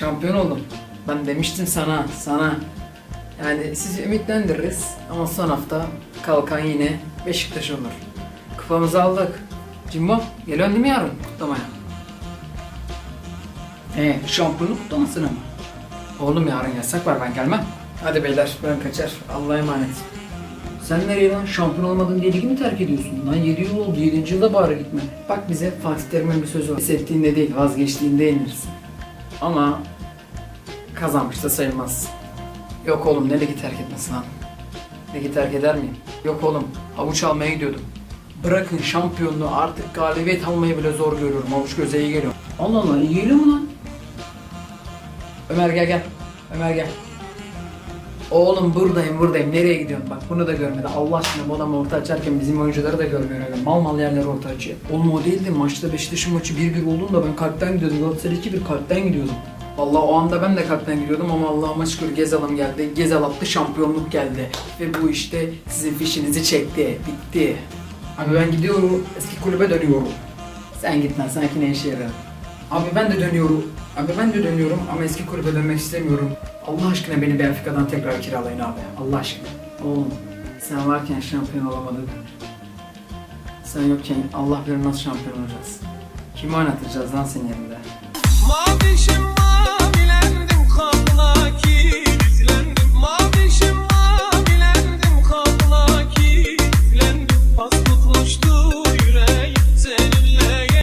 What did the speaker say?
Şampiyon oldum. Ben demiştim sana, sana. Yani sizi ümitlendiririz ama son hafta kalkan yine Beşiktaş olur. Kupamızı aldık. Cimbo, geliyorsun değil mi yarın kutlamaya? Ee, şampiyonluk kutlamasına mı? Oğlum yarın yasak var ben gelmem. Hadi beyler ben kaçar. Allah'a emanet. Sen nereye lan? Şampiyon olmadın diye ligi mi terk ediyorsun? Lan 7 yıl oldu, 7. yılda bari gitme. Bak bize Fatih Terim'in bir sözü var. Pes ettiğinde değil vazgeçtiğinde yenilirsin. Ama kazanmış da sayılmaz. Yok oğlum ne ligi terk etmesi lan? Ligi terk eder miyim? Yok oğlum havuç almaya gidiyordum. Bırakın şampiyonluğu artık galibiyet almayı bile zor görüyorum. Havuç göze iyi geliyor. Allah Allah, iyi geliyor mu lan? Ömer gel gel. Ömer gel. Oğlum buradayım buradayım. Nereye gidiyorsun? Bak bunu da görmedi. Allah aşkına bu adam orta açarken bizim oyuncuları da görmüyor. Öyle mal mal yerleri orta açıyor. Oğlum o değildi. Maçta Beşiktaş'ın maçı 1-1 olduğunda ben kalpten gidiyordum. Galatasaray 2-1 kalpten gidiyordum. Vallahi o anda ben de kalpten gidiyordum ama Allah'ıma şükür Gezal'ım geldi. Gezal attı şampiyonluk geldi. Ve bu işte sizin fişinizi çekti. Bitti. Abi ben gidiyorum. Eski kulübe dönüyorum. Sen git lan. Sanki ne işe yarar? Abi ben de dönüyorum. Abi ben de dönüyorum ama eski kulübe dönmek istemiyorum. Allah aşkına beni Benfica'dan tekrar kiralayın abi. Allah aşkına. Oğlum sen varken şampiyon olamadık. Sen yokken Allah bilir nasıl şampiyon olacağız. Kimi oynatacağız lan senin yerinde?